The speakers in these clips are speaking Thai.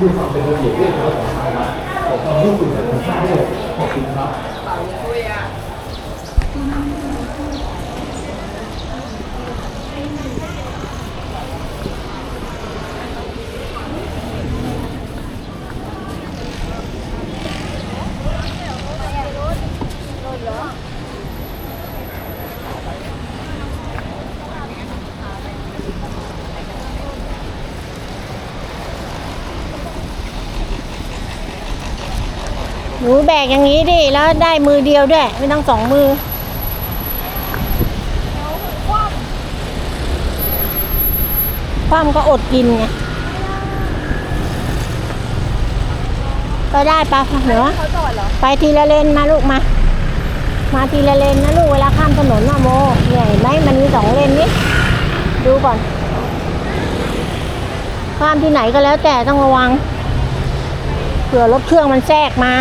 ด้วยความเป็นระเบียบเรียบร้อยของทางวัดขอความร่วมมือจากทางชาติด้วยขอบคุณครับ หนูแบกอย่างนี้ดิ แล้วได้มือเดียวด้วย ไม่ต้องสองมือความก็อดกินไงก็ได้ปะเหนือไปทีละเลนมาลูกมา มาทีละเลนนะลูกเวลาข้ามถนนนะโมเนี่ยไหมมันมีสองเลนนี่ดูก่อน ข้ามที่ไหนก็แล้วแต่ต้องระวังเผื่อรถเครื่องมันแทรกมา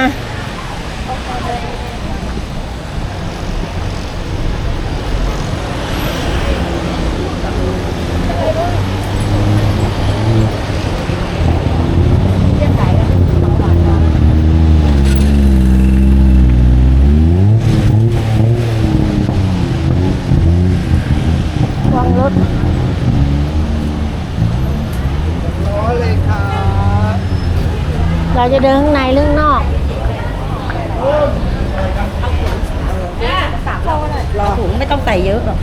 วางรถ เราจะเดินข้างในเรื่องนอกรอถุงไม่ต้องใส่เยอะหรอก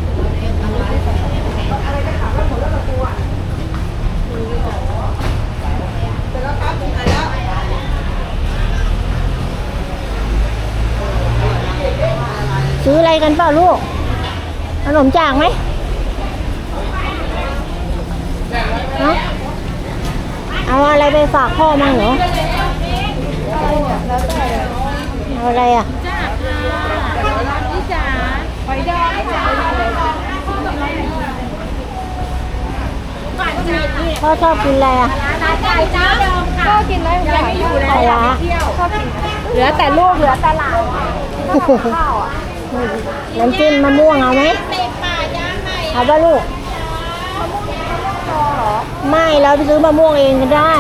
ซื้ออะไรกันเปล่าลูก ขนมจากไหมเนาะ เอาอะไรไปฝากพ่อมั่งเหรอเอาอะไรอะพี่จ๋าหอยดองค่ะพ่อชอบกินอะไรอะไก่จ้าก็กินแล้วยังไม่อยู่แล้วปลาร้าชอบกินเหลือแต่ลูกเหลือแต่หลานข้าวอะน้ำจิ้มมะม่วงเอาไหมเอาป่ะลูก ไม่เราไปซื้อมะม่วงเองก็ได้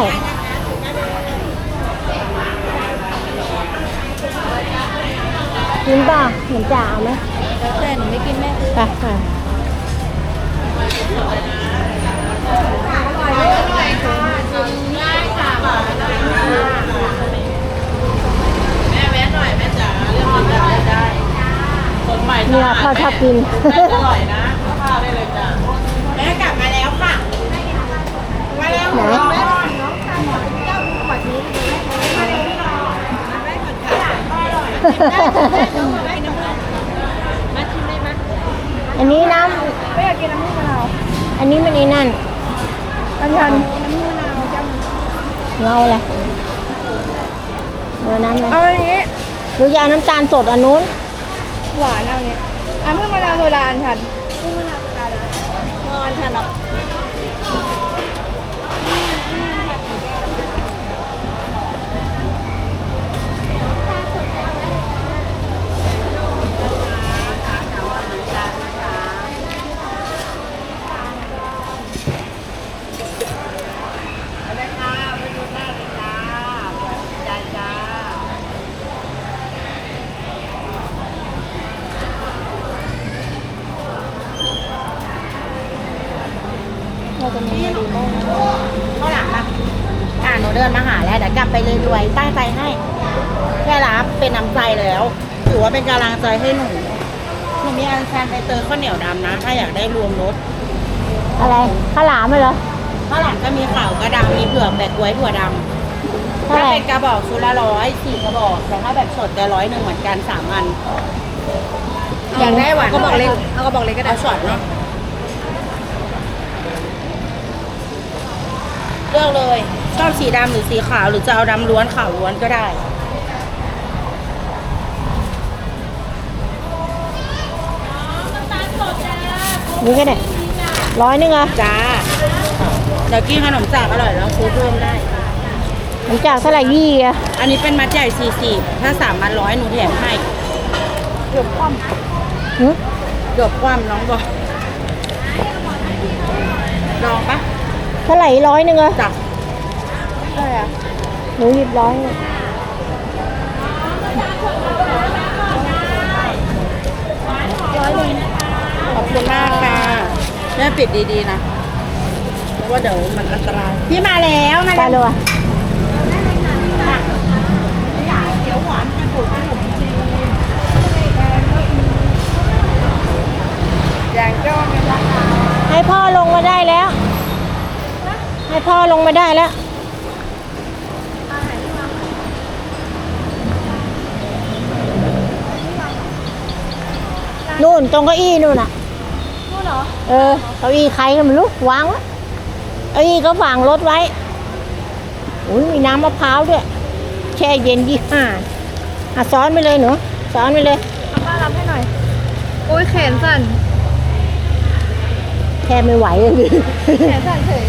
กินป่ะเหมือนจ่าไหมแต่หนูไม่กินแม่ไปไปแม่แวะหน่อยแม่จ๋าเรื่องกินได้ได้สดใหม่เนี่ยพ่อชอบกิน อร่อยนะข้าวได้เลยจ้ะแม่กลับมาแล้วค่ะ มาแล้วไหนอันนี้น้ไม่อยากกินน้ำผึ้งมะนาวำอันนี้มันไอ้นั่นอันชันเงาอะไรเดี๋ยวน้ำเลยเอาอันนี้หรือจะเอาน้ำตาลสดอันนู้นหวานเอาอันนี้อันผึ้งมะนาวโซดาอันชันน เดินมาหาแล้วเดี๋ยวกลับไปเลยรวยตั้งใจให้ แค่รับเป็นน้ำใจแล้วถือว่าเป็นกำลังใจให้หนูหนูมีอันชันไปเตอข้าวเหนียวดำนะ ถ้าอยากได้รวมรสอะไรข้าวหลามเหรอข้าวหลังก็มีขาวกระดำมีเผือกแบกกล้วยถั่วดำเท่าถ้าไหร่เป็นกระบอกชุดละร้อยสี่กระบอกแต่ถ้าแบบสดจะร้อยหนึ่งเหมือนกันสามอันอยากได้หวานก็บอกเล็กเอากระบอกเล็กก็ได้เอาช็อตเนาะ เลือกเลย ชอบสีดำหรือสีขาวหรือจะเอาดำล้วนขาวล้วนก็ได้นี่ก็ได้ร้อยหนึงเหรอะจ้าเดี๋ยวกินขนมจากอร่อยแล้วซื้อเพิ่มได้หลังจากเท่าไหร่ยี่อะอันนี้เป็นมัดใหญ่สี่สิบถ้าสามมัดร้อยหนูแถมให้เกือบคว่หึเกือบความน้องบอกลองปะ เท่าไหร่ร้อยหนึงเหรอะจ้ะอะไรอะหนูหยิบร้อยร้อยหนึ่งขอบคุณมากค่ะแม่ปิดดีๆนะเพราะว่าเดี๋ยวมันอันตราย พี่มาแล้วมาไปแล้ว เลยว่ะ เขียวหวานกระดูกขนมจีนอย่างเจ้าเนี่ยราคา ให้พ่อลงมาได้แล้ว ให้พ่อลงมาได้แล้วนู่นตรงเก้าอี้นู่นน่ะนู่นเหรอ เออเก้าอี้ใครก็ไม่รู้วางไว้เก้าอี้ก็ฝังรถไว้อุ้ยมีน้ำมะพร้าวด้วย แช่เย็นยี่ห้าอะซ้อนไปเลยหนูซ้อนไปเลยเอาป้ารับให้หน่อยโอ้ยแขนสั่นแค่ไม่ไหวเลยแขนสั่นเฉย